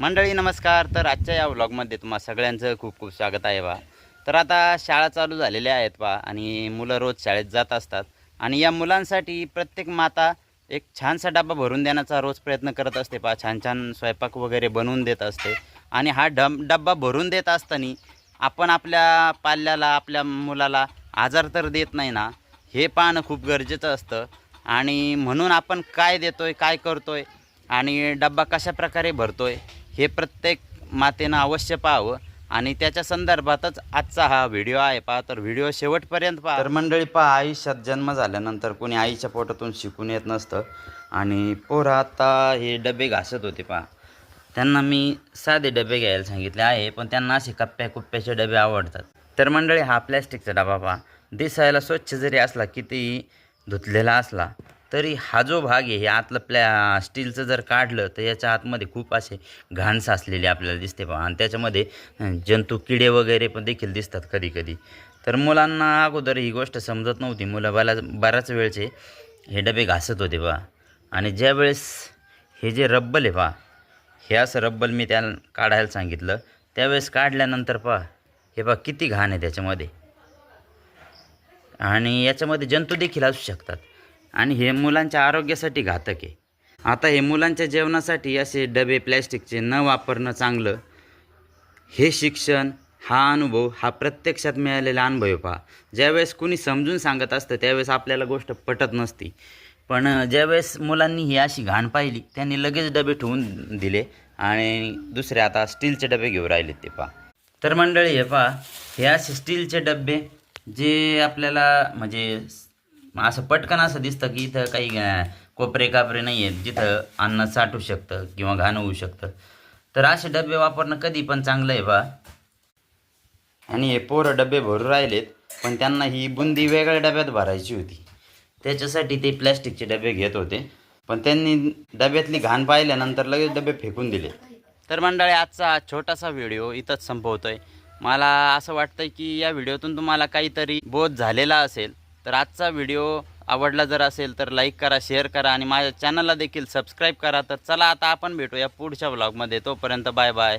मंडळी नमस्कार. तर आजच्या या व्लॉगमध्ये तुम्हा सगळ्यांचं खूप खूप स्वागत आहे बा. तर आता शाळा चालू झालेल्या आहेत बा आणि मुलं रोज शाळेत जात असतात. आणि या मुलांसाठी प्रत्येक माता एक छानसा डबा भरून देण्याचा रोज प्रयत्न करत असते पा छान छान स्वयंपाक वगैरे बनवून देत असते. आणि हा डब डब्बा भरून देत असताना आपण आपल्या पाल्याला आपल्या मुलाला आजार तर देत नाही ना हे पाहणं खूप गरजेचं असतं. आणि म्हणून आपण काय देतो आहे काय करतो आहे आणि डब्बा कशा प्रकारे आहे हे प्रत्येक मातेनं अवश्य पाहावं आणि त्याच्या संदर्भातच आजचा हा व्हिडिओ आहे पहा. तर व्हिडिओ शेवटपर्यंत पहा. तर मंडळी पहा आयुष्यात जन्म झाल्यानंतर कोणी आईच्या पोटातून शिकून येत नसतं. आणि पोरं आता हे डबे घासत होते पहा. त्यांना मी साधे डबे घ्यायला सांगितले आहे पण त्यांना असे कप्प्या कुप्प्याचे डबे आवडतात. तर मंडळी हा प्लॅस्टिकचा डबा पहा. दिसायला स्वच्छ जरी असला कितीही धुतलेला असला तरी हा जो भाग आहे हे आतलं प्लॅ स्टीलचं जर काढलं तर याच्या आतमध्ये खूप असे घाण साचलेले आपल्याला दिसते पहा आणि त्याच्यामध्ये जंतू किडे वगैरे पण देखील दिसतात कधी कधी तर मुलांना अगोदर ही गोष्ट समजत नव्हती. मुलं बला बऱ्याच वेळचे हे डबे घासत होते पहा आणि ज्यावेळेस हे जे रब्बल आहे पहा हे असं रब्बल मी त्या काढायला सांगितलं त्यावेळेस काढल्यानंतर पहा हे पहा किती घाण आहे त्याच्यामध्ये. आणि याच्यामध्ये जंतू देखील असू शकतात. आणि हे मुलांच्या आरोग्यासाठी घातक आहे. आता हे मुलांच्या जेवणासाठी असे डबे प्लॅस्टिकचे न वापरणं चांगलं. हे शिक्षण हा अनुभव हा प्रत्यक्षात मिळालेला अनुभव आहे पहा. ज्यावेळेस कुणी समजून सांगत असतं त्यावेळेस आपल्याला गोष्ट पटत नसती. पण ज्यावेळेस मुलांनी ही अशी घाण पाहिली त्यांनी लगेच डबे ठेवून दिले आणि दुसरे आता स्टीलचे डबे घेऊन राहिले ते पहा. तर मंडळी हे पहा हे असे स्टीलचे डबे जे आपल्याला म्हणजे असं पटकन असं दिसतं की इथं काही कोपरे कापरे नाही आहेत जिथं अन्न साठू शकतं किंवा घाण होऊ शकतं. तर असे डबे वापरणं कधी पण चांगलं आहे बा. आणि हे पोरं डबे भरून राहिलेत पण त्यांना ही बुंदी वेगळ्या डब्यात भरायची होती. त्याच्यासाठी ते प्लॅस्टिकचे डबे घेत होते पण त्यांनी डब्यातली घाण पाहिल्यानंतर लगेच डबे फेकून दिले. तर मंडळी आजचा छोटासा व्हिडिओ इथंच संपवतोय. मला असं वाटतं की या व्हिडिओतून तुम्हाला काहीतरी बोध झालेला असेल. तर आजचा व्हिडिओ आवडला जर असेल तर लाईक करा शेअर करा आणि माझ्या चॅनलला देखील सबस्क्राईब करा. तर चला आता आपण भेटूया पुढच्या ब्लॉगमध्ये तोपर्यंत बाय बाय